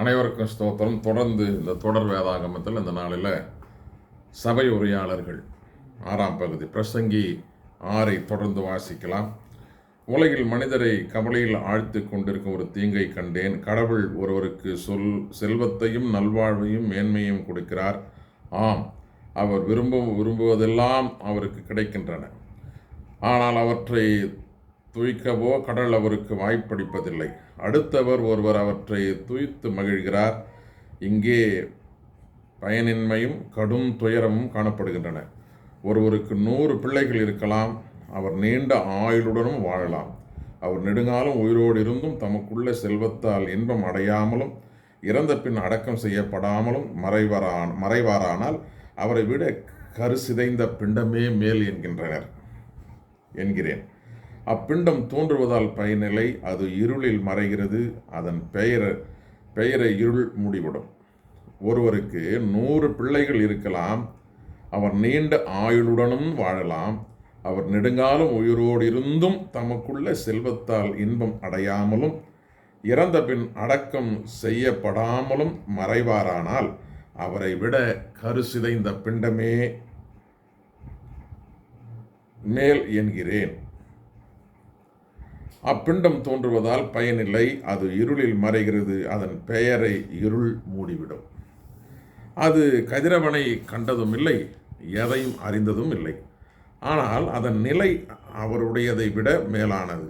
அனைவருக்கும் ஸ்தோத்திரம். தொடர்ந்து இந்த தொடர் வேதாகமத்தில் இந்த நாளில் சபை உரையாளர்கள் ஆறாம் பகுதி பிரசங்கி ஆறை தொடர்ந்து வாசிக்கலாம். உலகில் மனிதரை கவலையில் ஆழ்த்து கொண்டிருக்கும் ஒரு தீங்கை கண்டேன். கடவுள் ஒருவருக்கு சொல் செல்வத்தையும் நல்வாழ்வையும் மேன்மையும் கொடுக்கிறார். ஆம் அவர் விரும்பும் விரும்புவதெல்லாம் அவருக்கு கிடைக்கின்றன. ஆனால் அவற்றை துய்க்கவோ கடல் அவருக்கு வாய்ப்பளிப்பதில்லை. அடுத்தவர் ஒருவர் அவற்றை துய்த்து மகிழ்கிறார். இங்கே பயனின்மையும் கடும் துயரமும் காணப்படுகின்றன. ஒருவருக்கு நூறு பிள்ளைகள் இருக்கலாம். அவர் நீண்ட ஆயுளுடனும் வாழலாம். அவர் நெடுங்காலம் உயிரோடு இருந்தும் தமக்குள்ள செல்வத்தால் இன்பம் அடையாமலும் இறந்த பின் அடக்கம் செய்யப்படாமலும் மறைவரான் மறைவாரானால் அவரை விட கரு சிதைந்த பிண்டமே மேல் என்கின்றனர். என்கிறேன். அப்பிண்டம் தோன்றுவதால் பயனில்லை அது இருளில் மறைகிறது அதன் பெயர பெயரை இருள் மூடிவிடும். ஒருவருக்கு நூறு பிள்ளைகள் இருக்கலாம் அவர் நீண்ட ஆயுளுடனும் வாழலாம் அவர் நெடுங்காலம் உயிரோடு இருந்தும் தமக்குள்ள செல்வத்தால் இன்பம் அடையாமலும் இறந்த பின் அடக்கம் செய்யப்படாமலும் மறைவாரானால் அவரை விட கருசிதைந்த பிண்டமே மேல் என்கிறேன். அப்பிண்டம் தோன்றுவதால் பயனில்லை அது இருளில் மறைகிறது அதன் பெயரை இருள் மூடிவிடும். அது கதிரவனை கண்டதும் இல்லை எதையும் அறிந்ததும் இல்லை ஆனால் அதன் நிலை அவருடையதை விட மேலானது.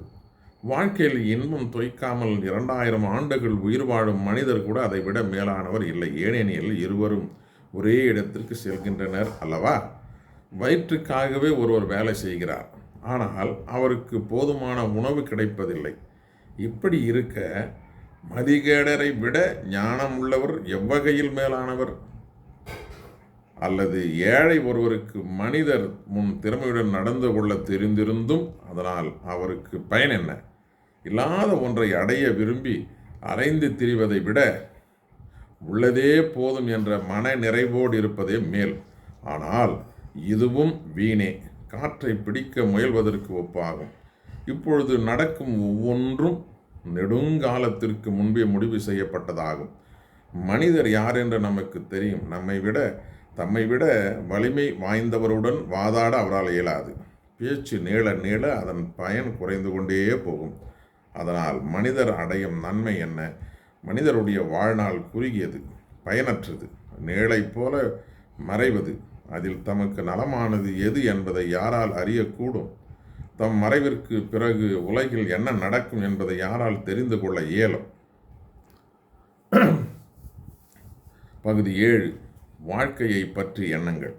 வாழ்க்கையில் இன்பம் தொய்க்காமல் இரண்டாயிரம் ஆண்டுகள் உயிர் வாழும் மனிதர் கூட அதை விட மேலானவர் இல்லை. ஏனெனில் இருவரும் ஒரே இடத்திற்கு செல்கின்றனர் அல்லவா? வயிற்றுக்காகவே ஒருவர் வேலை செய்கிறார். ஆனால் அவருக்கு போதுமான உணவு கிடைப்பதில்லை. இப்படி இருக்க மதிகேடரை விட ஞானம் உள்ளவர் எவ்வகையில் மேலானவர்? அல்லது ஏழை ஒருவருக்கு மனிதர் முன் திறமையுடன் நடந்து கொள்ள தெரிந்திருந்தும் அதனால் அவருக்கு பயன் என்ன? இல்லாத ஒன்றை அடைய விரும்பி அலைந்து திரிவதை விட உள்ளதே போதும் என்ற மன நிறைவோடு இருப்பதே மேல். ஆனால் இதுவும் வீணே. காற்றை பிடிக்க முயல்வதற்கு ஒப்பாகும். இப்பொழுது நடக்கும் ஒவ்வொன்றும் நெடுங்காலத்திற்கு முன்பே முடிவு செய்யப்பட்டதாகும். மனிதர் யார் என்று நமக்கு தெரியும். நம்மை விட தம்மை விட வலிமை வாய்ந்தவருடன் வாதாட அவரால் இயலாது. பேச்சு நீள நீள அதன் பயன் குறைந்து கொண்டே போகும். அதனால் மனிதர் அடையும் நன்மை என்ன? மனிதருடைய வாழ்நாள் குறுகியது பயனற்றது. நீளை போல மறைவது அதில் தமக்கு நலமானது எது என்பதை யாரால் அறியக்கூடும்? தம் மறைவிற்கு பிறகு உலகில் என்ன நடக்கும் என்பதை யாரால் தெரிந்து கொள்ள இயலும்? பகுதி ஏழு. வாழ்க்கையை பற்றி எண்ணங்கள்.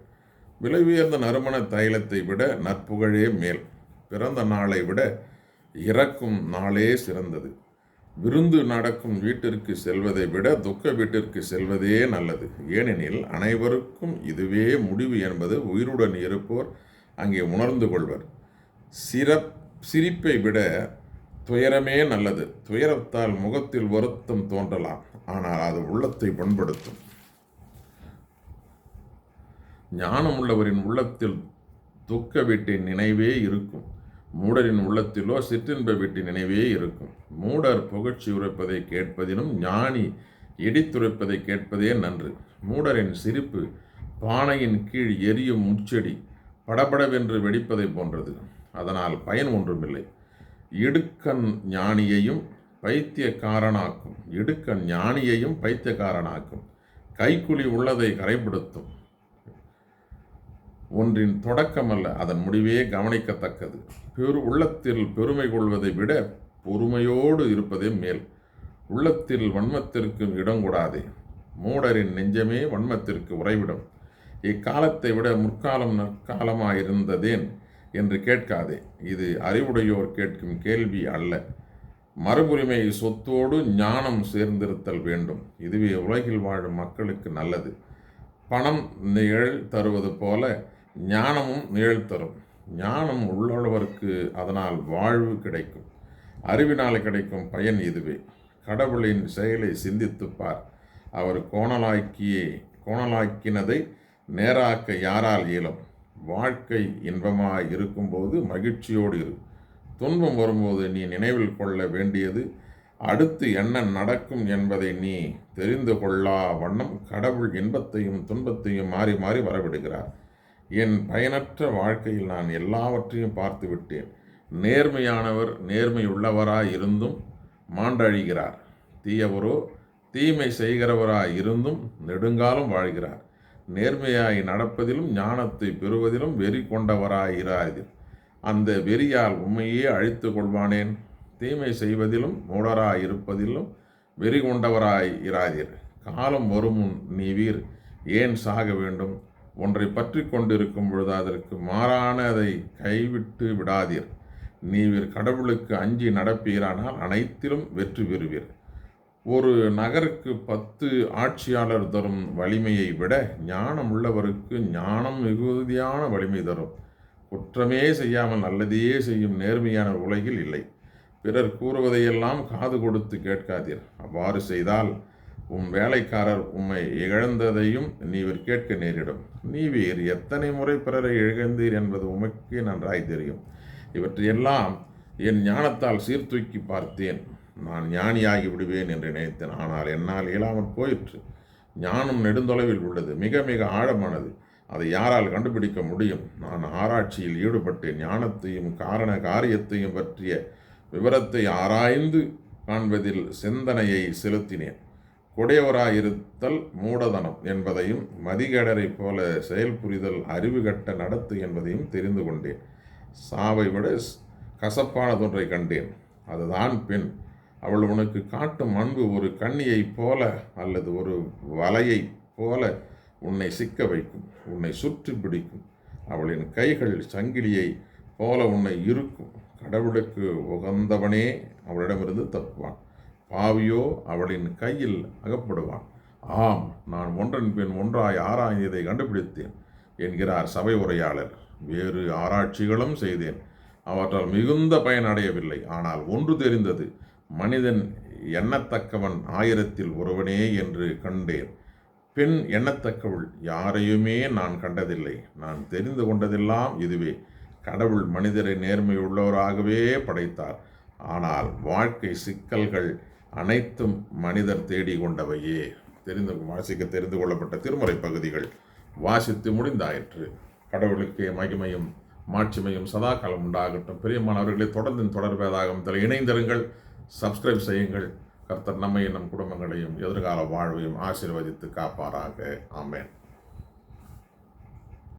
விலை உயர்ந்த நறுமண தைலத்தை விட நற்புகழே மேல். பிறந்த நாளை விட இறக்கும் நாளே சிறந்தது. விருந்து நடக்கும் வீட்டிற்கு செல்வதை விட துக்க வீட்டிற்கு செல்வதே நல்லது. ஏனெனில் அனைவருக்கும் இதுவே முடிவு என்பது உயிருடன் இருப்போர் அங்கே உணர்ந்து கொள்வர். சிறப் சிரிப்பை விட துயரமே நல்லது. துயரத்தால் முகத்தில் வருத்தம் தோன்றலாம். ஆனால் அது உள்ளத்தை பண்படுத்தும். ஞானம் உள்ளவரின் உள்ளத்தில் துக்க வீட்டின் நினைவே இருக்கும். மூடரின் உள்ளத்திலோ சிற்றின்ப வீட்டின் நினைவே இருக்கும். மூடர் புகழ்ச்சி உரைப்பதை கேட்பதிலும் ஞானி இடித்துரைப்பதை கேட்பதே நன்று. மூடரின் சிரிப்பு பானையின் கீழ் எரியும் முச்செடி படபடவென்று வெடிப்பதை போன்றது. அதனால் பயன் ஒன்றுமில்லை. இடுக்கண் ஞானியையும் பைத்தியக்காரனாக்கும். இடுக்கண் ஞானியையும் பைத்தியக்காரனாக்கும். கைக்குழி உள்ளதை கரைப்படுத்தும். ஒன்றின் தொடக்கமல்ல அதன் முடிவே கவனிக்கத்தக்கது. பெரு உள்ளத்தில் பெருமை கொள்வதை விட பொறுமையோடு இருப்பதே மேல். உள்ளத்தில் வன்மத்திற்கு இடம் கூடாதே. மூடரின் நெஞ்சமே வன்மத்திற்கு உறைவிடும். இக்காலத்தை விட முற்காலம் நற்காலமாயிருந்ததேன் என்று கேட்காதே. இது அறிவுடையோர் கேட்கும் கேள்வி அல்ல. மறுபுரிமை சொத்தோடு ஞானம் சேர்ந்திருத்தல் வேண்டும். இதுவே உலகில் வாழும் மக்களுக்கு நல்லது. பணம் நிழல் தருவது போல ஞானமும் நிழல் தரும். ஞானம் உள்ளவருக்கு அதனால் வாழ்வு கிடைக்கும். அறிவினால் கிடைக்கும் பயன் இதுவே. கடவுளின் செயலை சிந்தித்துப் பார். அவர் கோணலாக்கியே கோணலாக்கினதை நேராக்க யாரால் இயலும்? வாழ்க்கை இன்பமாக இருக்கும்போது மகிழ்ச்சியோடு இரு. துன்பம் வரும்போது நீ நினைவில் கொள்ள வேண்டியது அடுத்து என்ன நடக்கும் என்பதை நீ தெரிந்து கொள்ளா வண்ணம் கடவுள் இன்பத்தையும் துன்பத்தையும் மாறி மாறி வரவிடுகிறார். என் பயனற்ற வாழ்க்கையில் நான் எல்லாவற்றையும் பார்த்து விட்டேன் நேர்மையானவர் நேர்மையுள்ளவராய் இருந்தும் மாண்டழிகிறார் தீயவரோ தீமை செய்கிறவராய் இருந்தும் நெடுங்காலம் வாழ்கிறார். நேர்மையாய் நடப்பதிலும் ஞானத்தை பெறுவதிலும் வெறி கொண்டவராயிராதில் அந்த வெறியால் உண்மையே அழித்து கொள்வானேன். தீமை செய்வதிலும் மூடராய் இருப்பதிலும் வெறி கொண்டவராய் இராதீர் காலம் வருமுன் நீ வீர் ஏன் சாக வேண்டும்? ஒன்றை பற்றி கொண்டிருக்கும் பொழுது அதற்கு மாறானதை கைவிட்டு விடாதீர். நீர் கடவுளுக்கு அஞ்சி நடப்பீரானால் அனைத்திலும் வெற்றி பெறுவீர். ஒரு நகருக்கு பத்து ஆட்சியாளர் தரும் வலிமையை விட ஞானம் உள்ளவருக்கு ஞானம் மிகுதியான வலிமை தரும். குற்றமே செய்யாமல் நல்லதையே செய்யும் நேர்மையான உலகில் இல்லை. பிறர் கூறுவதையெல்லாம் காது கொடுத்து கேட்காதீர். அவ்வாறு செய்தால் உன் வேலைக்காரர் உம்மை இழந்ததையும் நீவர் கேட்க நேரிடும். நீவீர் எத்தனை முறை பிறரை இழந்தீர் என்பது உமக்கு நன்றாய் தெரியும். இவற்றையெல்லாம் என் ஞானத்தால் சீர்தூக்கி பார்த்தேன். நான் ஞானியாகி விடுவேன் என்று நினைத்தேன். ஆனால் என்னால் இயலாமல் போயிற்று. ஞானம் நெடுந்தொலைவில் உள்ளது. மிக மிக ஆழமானது. அதை யாரால் கண்டுபிடிக்க முடியும்? நான் ஆராய்ச்சியில் ஈடுபட்டு ஞானத்தையும் காரண காரியத்தையும் பற்றிய விவரத்தை ஆராய்ந்து காண்பதில் சிந்தனையை செலுத்தினேன். கொடையவராயிருத்தல் மூடதனம் என்பதையும் மதிகடரை போல செயல்புரிதல் அறிவுகட்ட நடத்து என்பதையும் தெரிந்து கொண்டேன். சாவை விட கசப்பானதொன்றை கண்டேன். அதுதான் பெண் அவள் உனக்கு காட்டும் அன்பு ஒரு கண்ணியைப் போல அல்லது ஒரு வலையைப் போல உன்னை சிக்க வைக்கும் உன்னை சுற்றி பிடிக்கும். அவளின் கைகள் சங்கிலியை போல உன்னை இருக்கும் கடவுளுக்கு உகந்தவனே அவளிடமிருந்து தப்புவான். பாவியோ அவளின் கையில் அகப்படுவான். ஆம் நான் ஒன்றன் பின் ஒன்றாய் ஆராய்ந்ததை கண்டுபிடித்தேன் என்கிறார் சபை உரையாளர். வேறு ஆராய்ச்சிகளும் செய்தேன். அவற்றால் மிகுந்த பயனடையவில்லை ஆனால் ஒன்று தெரிந்தது மனிதன் எண்ணத்தக்கவன் ஆயிரத்தில் ஒருவனே என்று கண்டேன். பெண் எண்ணத்தக்கவள் யாரையுமே நான் கண்டதில்லை. நான் தெரிந்து கொண்டதெல்லாம் இதுவே. கடவுள் மனிதரை நேர்மையுள்ளவராகவே படைத்தார். ஆனால் வாழ்க்கை சிக்கல்கள் அனைத்தும் மனிதர் தேடி கொண்டவையே தெரிந்து வாசிக்க தெரிந்து கொள்ளப்பட்ட திருமுறை பகுதிகள் வாசித்து முடிந்தாயிற்று. கடவுளுக்கு மகிமையும் மாட்சிமையும் சதாகாலம் உண்டாகட்டும். பிரியமானவர்களை தொடர்ந்து தொடர் தலை இணைந்திருங்கள். சப்ஸ்கிரைப் செய்யுங்கள். கர்த்தர் நம்மையும் நம் குடும்பங்களையும் எதிர்கால வாழ்வையும் ஆசீர்வதித்து காப்பாராக. ஆமேன்.